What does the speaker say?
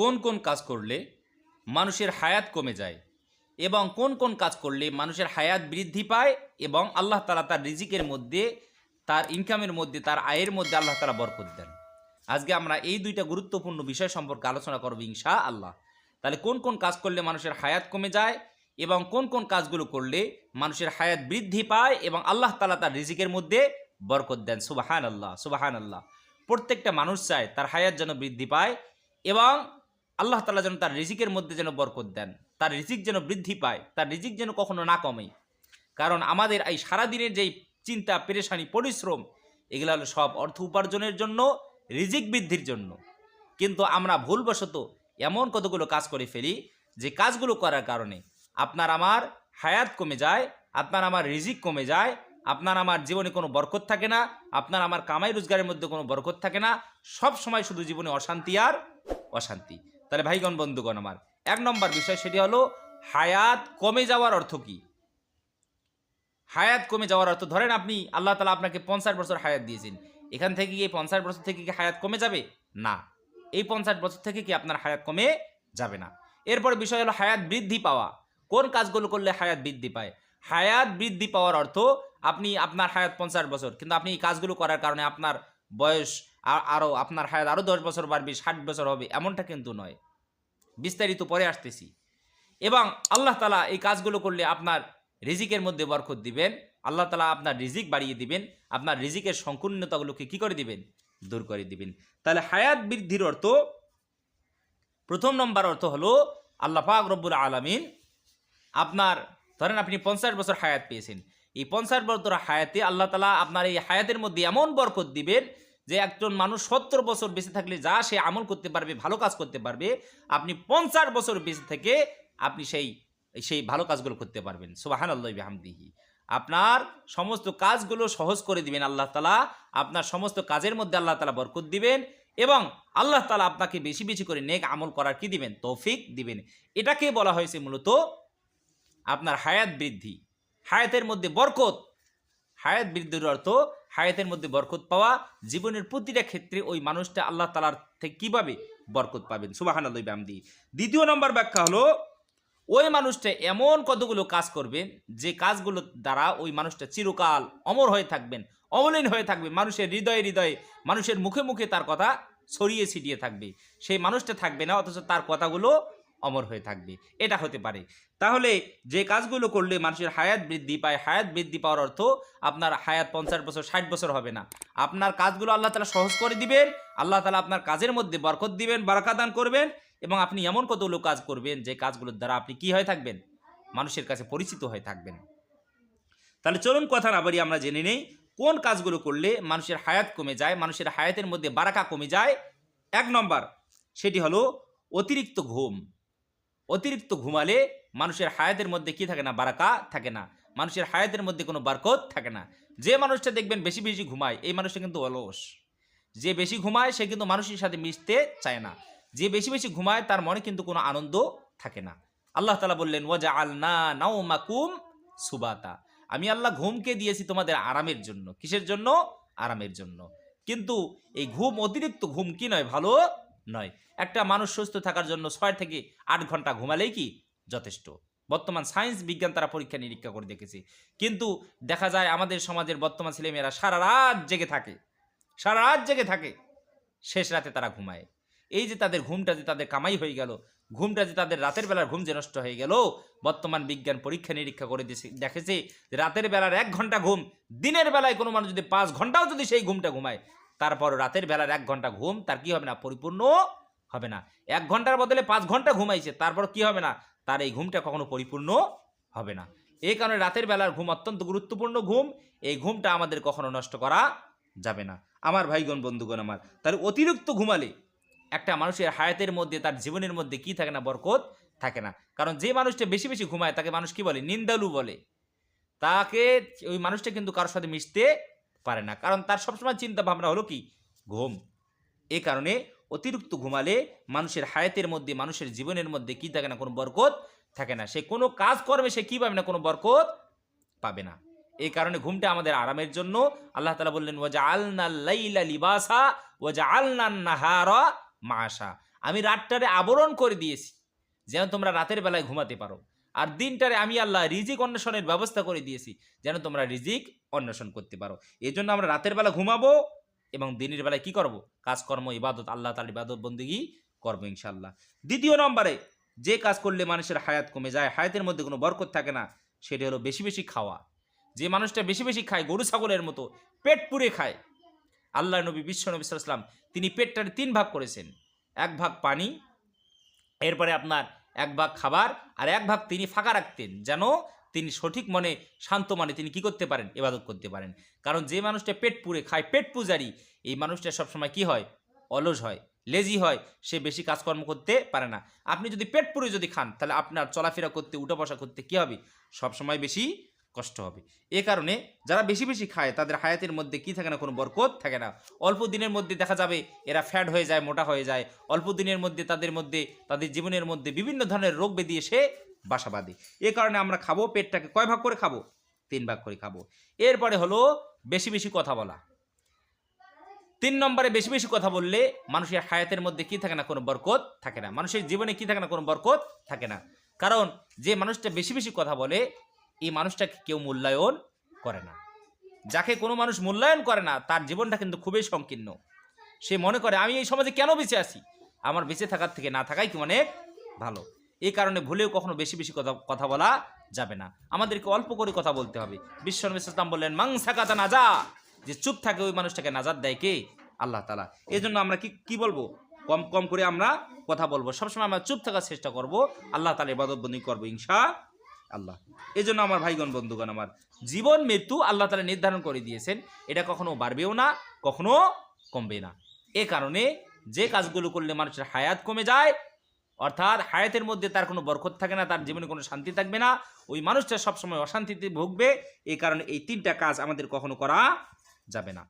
কোন কোন কাজ করলে মানুষের হায়াত কমে যায় এবং কোন কোন কাজ করলে মানুষের হায়াত বৃদ্ধি পায় এবং আল্লাহ তালা তার রিজিকের মধ্যে, তার ইনকামের মধ্যে, তার আয়ের মধ্যে আল্লাহ তালা বরকত দেন। আজকে আমরা এই দুইটা গুরুত্বপূর্ণ বিষয় সম্পর্কে আলোচনা করব ইনশা আল্লাহ তাহলে কোন কোন কাজ করলে মানুষের হায়াত কমে যায় এবং কোন কোন কাজগুলো করলে মানুষের হায়াত বৃদ্ধি পায় এবং আল্লাহ তালা তার রিজিকের মধ্যে বরকত দেন। সুবাহান আল্লাহ সুবাহান আল্লাহ প্রত্যেকটা মানুষ চায় তার হায়াত যেন বৃদ্ধি পায় এবং আল্লাহ তালা যেন তার রিজিকের মধ্যে যেন বরকত দেন, তার রিজিক যেন বৃদ্ধি পায়, তার রিজিক যেন কখনো না কমে। কারণ আমাদের এই সারাদিনের যেই চিন্তা, পেরেশানি, পরিশ্রম, এগুলো হলো সব অর্থ উপার্জনের জন্য, রিজিক বৃদ্ধির জন্য। কিন্তু আমরা ভুলবশত এমন কতগুলো কাজ করে ফেলি, যে কাজগুলো করার কারণে আপনার আমার হায়াত কমে যায়, আপনার আমার রিজিক কমে যায়, আপনার আমার জীবনে কোনো বরকত থাকে না, আপনার আমার কামাই রোজগারের মধ্যে কোনো বরকত থাকে না, সব সময় শুধু জীবনে অশান্তি আর অশান্তি। তাহলে ভাইগণ, বন্ধুগণ আমার, এক নম্বর বিষয় সেটি হলো, হায়াত কমে যাওয়ার অর্থ কি? হায়াত কমে যাওয়ার অর্থ, ধরেন আপনি, আল্লাহ তালা আপনাকে পঞ্চাশ বছর হায়াত দিয়েছেন। এখান থেকে কি এই পঞ্চাশ বছর থেকে কি হায়াত কমে যাবে? না। এই পঞ্চাশ বছর থেকে কি আপনার হায়াত কমে যাবে না। এরপর বিষয় হলো, হায়াত বৃদ্ধি পাওয়া। কোন কাজগুলো করলে হায়াত বৃদ্ধি পায়? হায়াত বৃদ্ধি পাওয়ার অর্থ, আপনি, আপনার হায়াত পঞ্চাশ বছর, কিন্তু আপনি এই কাজগুলো করার কারণে আপনার বয়স আরও আপনার হায়াত আরও দশ বছর বাড়বে, ষাট বছর হবে, এমনটা কিন্তু নয়। বিস্তারিত পরে আসতেছি। এবং আল্লাহ তালা এই কাজগুলো করলে আপনার রিজিকের মধ্যে বরকত দিবেন। আল্লাহ তালা আপনার রিজিক বাড়িয়ে দিবেন। আপনার রিজিকের সংকীর্ণতাগুলোকে কি করে দিবেন? দূর করে দিবেন। তাহলে হায়াত বৃদ্ধির অর্থ, প্রথম নম্বর অর্থ হলো আল্লাহ পাক রব্বুল আলমিন আপনার, ধরেন আপনি পঞ্চাশ বছর হায়াত পেয়েছেন। এই পঞ্চাশ বছর হায়াতে আল্লাহ তালা আপনার এই হায়াতের মধ্যে এমন বরকত দিবেন যে একজন মানুষ সত্তর বছর বেঁচে থাকলে যা সে আমল করতে পারবে, ভালো কাজ করতে পারবে, আপনি পঞ্চাশ বছর বেঁচে থেকে আপনি সেই সেই ভালো কাজগুলো করতে পারবেন। সুবাহান আল্লাহ হামদিহি আপনার সমস্ত কাজগুলো সহজ করে দিবেন আল্লাহ তালা আপনার সমস্ত কাজের মধ্যে আল্লাহ তালা বরকত দিবেন এবং আল্লাহ তালা আপনাকে বেশি বেশি করে নেক আমল করার কি দিবেন? তৌফিক দিবেন। এটাকে বলা হয়েছে মূলত আপনার হায়াত বৃদ্ধি। হায়াতের মধ্যে বরকত। হায়াত বৃদ্ধির অর্থ হায়াতের মধ্যে বরকত পাওয়া, জীবনের প্রতিটা ক্ষেত্রে ওই মানুষটা আল্লাহ তালার থেকে কীভাবে বরকত পাবেন? সুবাহান আল্লাহ বামদি দ্বিতীয় নম্বর ব্যাখ্যা হলো, ওই মানুষটা এমন কতগুলো কাজ করবেন যে কাজগুলো দ্বারা ওই মানুষটা চিরকাল অমর হয়ে থাকবেন অমলিন হয়ে থাকবে মানুষের হৃদয়ে হৃদয়ে, মানুষের মুখে মুখে তার কথা ছড়িয়ে ছিটিয়ে থাকবে। সেই মানুষটা থাকবে না, অথচ তার কথাগুলো অমর হয়ে থাকবে। এটা হতে পারে। তাহলে যে কাজগুলো করলে মানুষের হায়াত বৃদ্ধি পায়, হায়াত বৃদ্ধি পাওয়ার অর্থ আপনার হায়াত পঞ্চাশ বছর, ষাট বছর হবে না। আপনার কাজগুলো আল্লাহ তালা সহজ করে দিবেন, আল্লাহ তালা আপনার কাজের মধ্যে বরকত দিবেন বারাকাদান করবেন এবং আপনি এমন কতগুলো কাজ করবেন যে কাজগুলোর দ্বারা আপনি কি হয়ে থাকবেন? মানুষের কাছে পরিচিত হয়ে থাকবেন। তাহলে চলুন কথা না বাড়ি আমরা জেনে নেই কোন কাজগুলো করলে মানুষের হায়াত কমে যায়, মানুষের হায়াতের মধ্যে বারাকা কমে যায়। এক নম্বর, সেটি হলো অতিরিক্ত ঘুম। অতিরিক্ত ঘুমালে মানুষের হায়াতের মধ্যে কি থাকে না? বারাকা থাকে না। মানুষের হায়াতের মধ্যে কোনো বারকত থাকে না। যে মানুষটা দেখবেন বেশি বেশি ঘুমায়, এই মানুষটা কিন্তু অলস। যে বেশি ঘুমায়, সে কিন্তু মানুষের সাথে মিশতে চায় না। যে বেশি বেশি ঘুমায়, তার মনে কিন্তু কোনো আনন্দ থাকে না। আল্লাহ তালা বললেন ওয়াজা আলনা নাও মাকুম সুবাতা। আমি আল্লাহ ঘুমকে দিয়েছি তোমাদের আরামের জন্য। কিসের জন্য? আরামের জন্য। কিন্তু এই ঘুম অতিরিক্ত ঘুম কি নয়? ভালো নয়। একটা মানুষ সুস্থ থাকার জন্য ছয় থেকে আট ঘণ্টা ঘুমালেই কি যথেষ্ট। বর্তমান সায়েন্স বিজ্ঞান তারা পরীক্ষা নিরীক্ষা করে দেখেছে। কিন্তু দেখা যায় আমাদের সমাজের বর্তমান ছেলেমেয়েরা সারা রাত জেগে থাকে। সারা রাত জেগে থাকে। শেষ রাতে তারা ঘুমায়। এই যে তাদের ঘুমটা যে তাদের কামাই হয়ে গেল, ঘুমটা যে তাদের রাতের বেলার ঘুম যে নষ্ট হয়ে গেল, বর্তমান বিজ্ঞান পরীক্ষা নিরীক্ষা করে দেখেছে যে রাতের বেলার এক ঘণ্টা ঘুম, দিনের বেলায় কোনো মানুষ যদি পাঁচ ঘন্টাও যদি সেই ঘুমটা ঘুমায় তারপর রাতের বেলার এক ঘণ্টা ঘুম, তার কি হবে না? পরিপূর্ণ হবে না। এক ঘণ্টার বদলে পাঁচ ঘণ্টা ঘুমাইছে, তারপর কি হবে না? তার এই ঘুমটা কখনো পরিপূর্ণ হবে না। এই কারণে রাতের বেলার ঘুম অত্যন্ত গুরুত্বপূর্ণ ঘুম। এই ঘুমটা আমাদের কখনো নষ্ট করা যাবে না। আমার ভাইগণ, বন্ধুগণ আমার, তার অতিরিক্ত ঘুমালে একটা মানুষের হায়াতের মধ্যে, তার জীবনের মধ্যে কি থাকে না? বরকত থাকে না। কারণ যে মানুষটা বেশি বেশি ঘুমায়, তাকে মানুষ কি বলে? নিন্দালু বলে। তাকে, ওই মানুষটা কিন্তু কারোর সাথে মিশতে পারে না। কারণ তার সবসময় চিন্তা ভাবনা হলো কি? ঘুম। এ কারণে অতিরিক্ত ঘুমালে মানুষের হায়াতের মধ্যে, মানুষের জীবনের মধ্যে কি থাকে না, কোনো বরকত থাকে না। সে কোনো কাজ করবে সে কী পাবে না কোনো বরকত পাবে না। এই কারণে ঘুমটা আমাদের আরামের জন্য। আল্লাহ তালা বললেন ওয়াজা আলনা লাইলা লিবাসা ওয়াজা আলনা নাহারা মাসা আমি রাতটারে আবরণ করে দিয়েছি, যেন তোমরা রাতের বেলায় ঘুমাতে পারো। আর দিনটারে আমি আল্লাহ রিজিক অন্বেষণের ব্যবস্থা করে দিয়েছি, যেন তোমরা রিজিক অন্বেষণ করতে পারো। এই জন্য আমরা রাতের বেলা ঘুমাবো এবং দিনের বেলায় কি করব? কাজকর্ম, ইবাদত, আল্লাহ তাল ইবাদত বন্দিগি করব ইনশাল্লাহ দ্বিতীয় নম্বরে, যে কাজ করলে মানুষের হায়াত কমে যায়, হায়াতের মধ্যে কোনো বরকত থাকে না, সেটি হলো বেশি বেশি খাওয়া। যে মানুষটা বেশি বেশি খায়, গরু, ছাগলের মতো, পেট পুড়ে খায় আল্লাহ নবী, বিশ্ব নবী সাল্লাম তিনি পেটটার তিন ভাগ করেছেন। এক ভাগ পানি, এরপরে আপনার এক ভাগ খাবার, আর এক ভাগ তিনি ফাঁকা রাখতেন, যেন তিনি সঠিক মনে শান্ত মনে তিনি কি করতে পারেন? ইবাদত করতে পারেন। কারণ যে মানুষটা পেট পুড়ে খায়, পেট পূজারি, এই মানুষটা সবসময় কি হয়? অলস হয় লেজি হয়, সে বেশি কাজকর্ম করতে পারে না। আপনি যদি পেট পুড়ে যদি খান, তাহলে আপনার চলাফেরা করতে উঠা বসা করতে কী হবে? সবসময় বেশি কষ্ট হবে। এ কারণে যারা বেশি বেশি খায়, তাদের হায়াতের মধ্যে কি থাকে না? কোনো বরকত থাকে না। অল্প দিনের মধ্যে দেখা যাবে এরা ফ্যাট হয়ে যায়, মোটা হয়ে যায়। অল্প দিনের মধ্যে তাদের মধ্যে, তাদের জীবনের মধ্যে বিভিন্ন ধরনের রোগ ব্যাধি এসে বাসা বাঁধে এ কারণে আমরা খাব, পেটটাকে কয় ভাগ করে খাব? তিন ভাগ করে খাব। এরপরে হলো বেশি বেশি কথা বলা। তিন নম্বরে বেশি বেশি কথা বললে মানুষের হায়াতের মধ্যে কি থাকে না? কোনো বরকত থাকে না। মানুষের জীবনে কি থাকে না? কোনো বরকত থাকে না। কারণ যে মানুষটা বেশি বেশি কথা বলে, এই মানুষটাকে কেউ মূল্যায়ন করে না। যাকে কোনো মানুষ মূল্যায়ন করে না, তার জীবনটা কিন্তু খুবই সংকীর্ণ। সে মনে করে, আমি এই সমাজে কেন বেঁচে আছি? আমার বেঁচে থাকার থেকে না থাকাই কি অনেক ভালো? এই কারণে ভুলেও কখনো বেশি বেশি কথা কথা বলা যাবে না। আমাদেরকে অল্প করে কথা বলতে হবে। বিশ্বনবী ইসলাম বললেন মাংসা কাতা নাজা যে চুপ থাকে ওই মানুষটাকে নাজাদ দেয় কে? আল্লাহ তালা এই জন্য আমরা কি কি বলব? কম কম করে আমরা কথা বলব। সবসময় আমরা চুপ থাকার চেষ্টা করব। আল্লাহ তালা ইবাদত বন্দি করব ইনশা আল্লাহ এই জন্য আমার ভাইগণ, বন্ধুগণ আমার, জীবন, মৃত্যু আল্লাহ তালা নির্ধারণ করে দিয়েছেন। এটা কখনো বাড়বেও না, কখনো কমবে না। এ কারণে যে কাজগুলো করলে মানুষের হায়াত কমে যায় অর্থাৎ হায়াতের মধ্যে তার কোনো বরকত থাকে না, তার জীবনে কোনো শান্তি থাকবে না। ওই মানুষটা সবসময় অশান্তিতে ভুগবে, এই কারণে এই তিনটা কাজ আমাদের কখনো করা যাবে না।